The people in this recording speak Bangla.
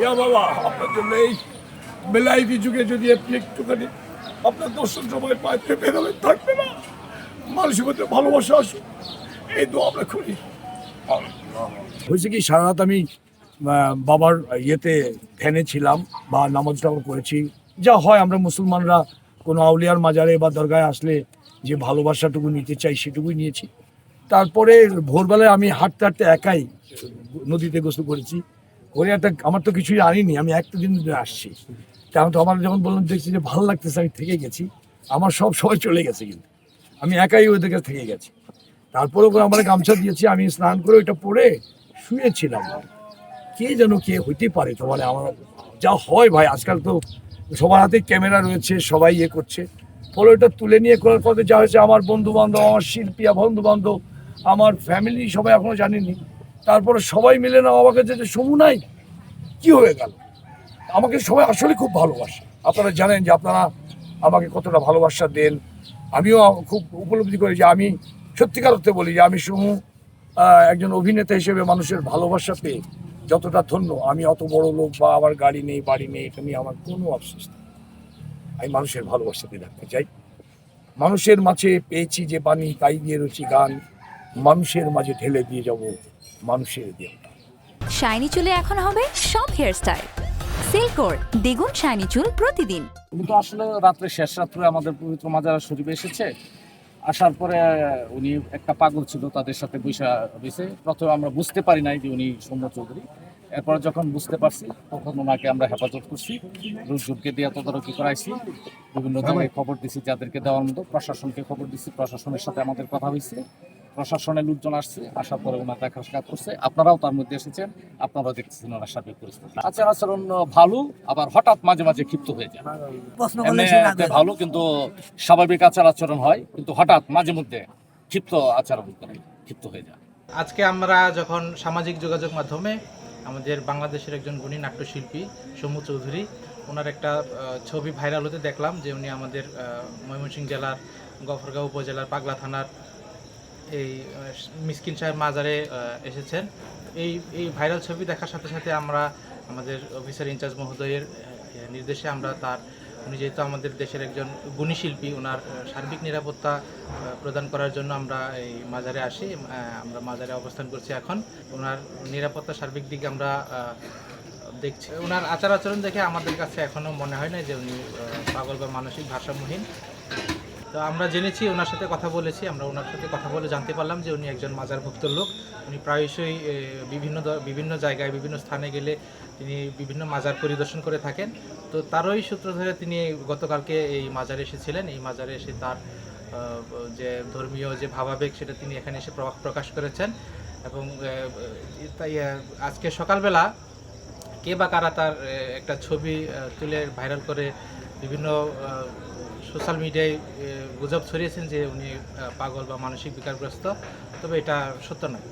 ইয়া বাবা, আপনার জন্য এই বেলাইতি যুগে যদি আপনি একটুখানি আপনার দর্শন সময় পায়, পেপে দেবেন থাকবে না। মানুষের মধ্যে ভালোবাসা আসুক এই তো আমরা করি। হয়েছে কি সারা রাত আমি বাবার ইয়েতে ধ্যানে ছিলাম বা নামাজ টামাজ করেছি যা হয়, আমরা মুসলমানরা কোনো আউলিয়ার মাজারে বা দরগায় আসলে যে ভালোবাসাটুকু নিতে চাই, সেটুকুই নিয়েছি। তারপরে ভোরবেলায় আমি হাঁটতে হাঁটতে একাই নদীতে গোসল করেছি। করে একটা আমার তো কিছুই আনিনি, আমি একটা দিন ধরে আসছি। তেমন তো আমার যখন বললাম, দেখছি যে ভালো লাগতেছে, আমি থেকে গেছি। আমার সব সময় চলে গেছে কিন্তু। আমি একাই ওদের কাছে থেকে গেছি। তারপরে ওরা আমার গামছা দিয়েছি, আমি স্নান করে ওইটা পরে শুয়েছিলাম। কে যেন কে হইতে পারে তো মানে আমার যা হয় ভাই, আজকাল তো সবার হাতে ক্যামেরা রয়েছে, সবাই ইয়ে করছে। ফলে ওটা তুলে নিয়ে করার পথে যা হয়েছে, আমার বন্ধু বান্ধব আমার শিল্পী বন্ধু বান্ধব আমার ফ্যামিলি সবাই এখনও জানেনি। তারপরে সবাই মিলে না আমাকে যে সমু নাই, কি হয়ে গেল? আমাকে সবাই আসলে খুব ভালোবাসে। আপনারা জানেন যে আপনারা আমাকে কতটা ভালোবাসা দেন। আমিও খুব উপলব্ধি করি যে আমি সত্যিকার অর্থে বলি যে আমি সমু একজন অভিনেতা হিসেবে মানুষের ভালোবাসা পেয়ে যতটা ধন্য, আমি অত বড় লোক বা আমার গাড়ি নেই, বাড়ি নেই, এটা নিয়ে আমার কোনো আফসোস নেই। আমি মানুষের ভালোবাসাতে রাখতে চাই। মানুষের মাঝে পেয়েছি যে বাণী, তাই দিয়ে রয়েছি গান। মানুষের মাঝে ঢেলে দিয়ে যাব মানুষের দিয়ে শাইনি চুলে এখন হবে সব হেয়ারস্টাইল সিল্কোর দ্বিগুণ শাইনি চুল প্রতিদিন। কিন্তু আসলে রাত্রে শেষ রাত্রে আমাদের পবিত্র মাজারা শরীফে এসেছে। আসার পরে উনি একটা পাগল ছিল তাদের সাথে বৈশা হয়েছে প্রথমে আমরা বুঝতে পারি নাই যে উনি সৌম্য চৌধুরী। এরপরে যখন বুঝতে পারছি তখন ওনাকে আমরা হেফাজত করছি। লোকজনকে দিয়ে তদারকি করাইছি। বিভিন্ন জায়গায় খবর দিছি যাদেরকে দেওয়ার মতো। প্রশাসনকে খবর দিছি। প্রশাসনের সাথে আমাদের কথা হয়েছে। প্রশাসনের লোকজন আসছে আসার পরে ওনার দেখা সাক্ষাৎ করছে। আপনারাও তার মধ্যে এসেছেন আপনারাও দেখতেছেন ওনার সার্বিক পরিস্থিতি। আচার আচরণ ভালো আবার হঠাৎ মাঝে মাঝে ক্ষিপ্ত হয়ে যায়। ভালো কিন্তু স্বাভাবিক আচার আচরণ হয় কিন্তু হঠাৎ মাঝে মধ্যে ক্ষিপ্ত আচরণ করে ক্ষিপ্ত হয়ে যায়। আজকে আমরা যখন সামাজিক যোগাযোগ মাধ্যমে আমাদের বাংলাদেশের একজন গুণী নাট্যশিল্পী সমু চৌধুরী ওনার একটা ছবি ভাইরাল হতে দেখলাম যে উনি আমাদের ময়মনসিংহ জেলার গফরগাঁও উপজেলার পাগলা থানার এই মিসকিন সাহেব মাজারে এসেছেন। এই এই ভাইরাল ছবি দেখার সাথে সাথে আমরা আমাদের অফিসার ইনচার্জ মহোদয়ের নির্দেশে আমরা তার, উনি যেহেতু আমাদের দেশের একজন গুণী শিল্পী ওনার সার্বিক নিরাপত্তা প্রদান করার জন্য আমরা এই মাজারে আসি আমরা মাজারে অবস্থান করছি এখন। ওনার নিরাপত্তা সার্বিক দিক আমরা দেখছি। ওনার আচার আচরণ দেখে আমাদের কাছে এখনও মনে হয় না যে উনি পাগল বা মানসিক ভারসাম্যহীন। তো আমরা জেনেছি, ওনার সাথে কথা বলেছি, আমরা ওনার সাথে কথা বলে জানতে পারলাম যে উনি একজন মাজারভুক্ত লোক। উনি প্রায়শই বিভিন্ন বিভিন্ন জায়গায়, বিভিন্ন স্থানে গেলে তিনি বিভিন্ন মাজার পরিদর্শন করে থাকেন। তো তারই সূত্র ধরে তিনি গতকালকে এই মাজারে এসেছিলেন। এই মাজারে এসে তার যে ধর্মীয় যে ভাবাবেগ, সেটা তিনি এখানে এসে প্রকাশ- প্রকাশ করেছেন এবং তাই আজকে সকালবেলা কে বা কারা তার একটা ছবি তুলে ভাইরাল করে বিভিন্ন সোশ্যাল মিডিয়ায় গুজব ছড়িয়েছেন যে উনি পাগল বা মানসিক বিকারগ্রস্ত তবে এটা সত্য নয়।